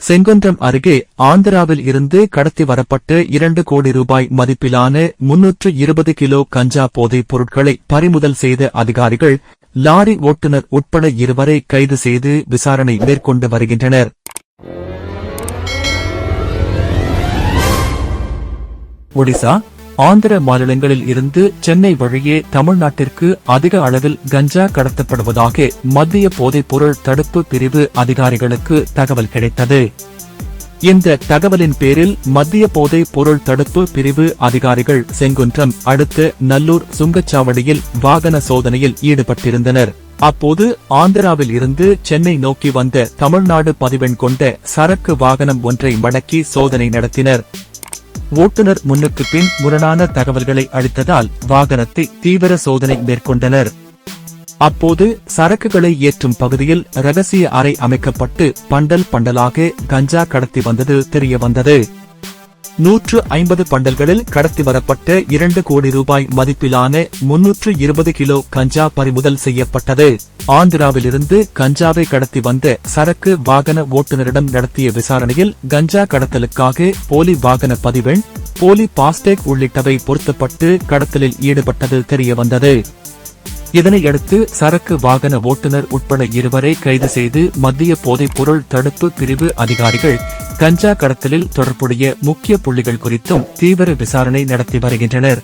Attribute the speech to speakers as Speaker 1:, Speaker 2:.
Speaker 1: செங்குன்றம் அருகே ஆந்திராவில் இருந்து கடத்தி வரப்பட்டு இரண்டு கோடி ரூபாய் மதிப்பிலான முன்னூற்று இருபது கிலோ கஞ்சா போதைப் பொருட்களை பறிமுதல் செய்த அதிகாரிகள் லாரி ஓட்டுநர் உட்பட இருவரை கைது செய்து விசாரணை மேற்கொண்டு வருகின்றனர். ஒடிசா ஆந்திர மாநிலங்களில் இருந்து சென்னை வழியே தமிழ்நாட்டிற்கு அதிக அளவில் கஞ்சா கடத்தப்படுவதாக மத்திய போதைப்பொருள் தடுப்பு பிரிவு அதிகாரிகளுக்கு தகவல் கிடைத்தது. இந்த தகவலின் பேரில் மத்திய போதைப் பொருள் தடுப்பு பிரிவு அதிகாரிகள் செங்குன்றம் அடுத்த நல்லூர் சுங்கச்சாவடியில் வாகன சோதனையில் ஈடுபட்டிருந்தனர். அப்போது ஆந்திராவில் இருந்து சென்னை நோக்கி வந்த தமிழ்நாடு பதிவெண் கொண்ட சரக்கு வாகனம் ஒன்றை மடக்கி சோதனை நடத்தினர். ஓட்டுநர் முன்னுக்கு பின் முரணான தகவல்களை அளித்ததால் வாகனத்தை தீவிர சோதனை மேற்கொண்டனர். அப்போது சரக்குகளை ஏற்றும் பகுதியில் ரகசிய அறை அமைக்கப்பட்டு பண்டல் பண்டலாக கஞ்சா கடத்தி வந்தது தெரிய வந்தது நூற்று ஐம்பது பண்டல்களில் கடத்தி வரப்பட்ட இரண்டு கோடி ரூபாய் மதிப்பிலான முன்னூற்று இருபது கிலோ கஞ்சா பறிமுதல் செய்யப்பட்டது. ஆந்திராவிலிருந்து கஞ்சாவை கடத்தி வந்த சரக்கு வாகன ஓட்டுநரிடம் நடத்திய விசாரணையில் கஞ்சா கடத்தலுக்காக போலி வாகன பதிவெண் போலி பாஸ்டேக் உள்ளிட்டவை பொருத்தப்பட்டு கடத்தலில் ஈடுபட்டது தெரியவந்தது. இதனையடுத்து சரக்கு வாகன ஓட்டுநர் உட்பட இருவரை கைது செய்து மத்திய போதைப் பொருள் தடுப்பு பிரிவு அதிகாரிகள் கஞ்சா கடத்தலில் தொடர்புடைய முக்கிய புள்ளிகள் குறித்தும் தீவிர விசாரணை நடத்தி வருகின்றனர்.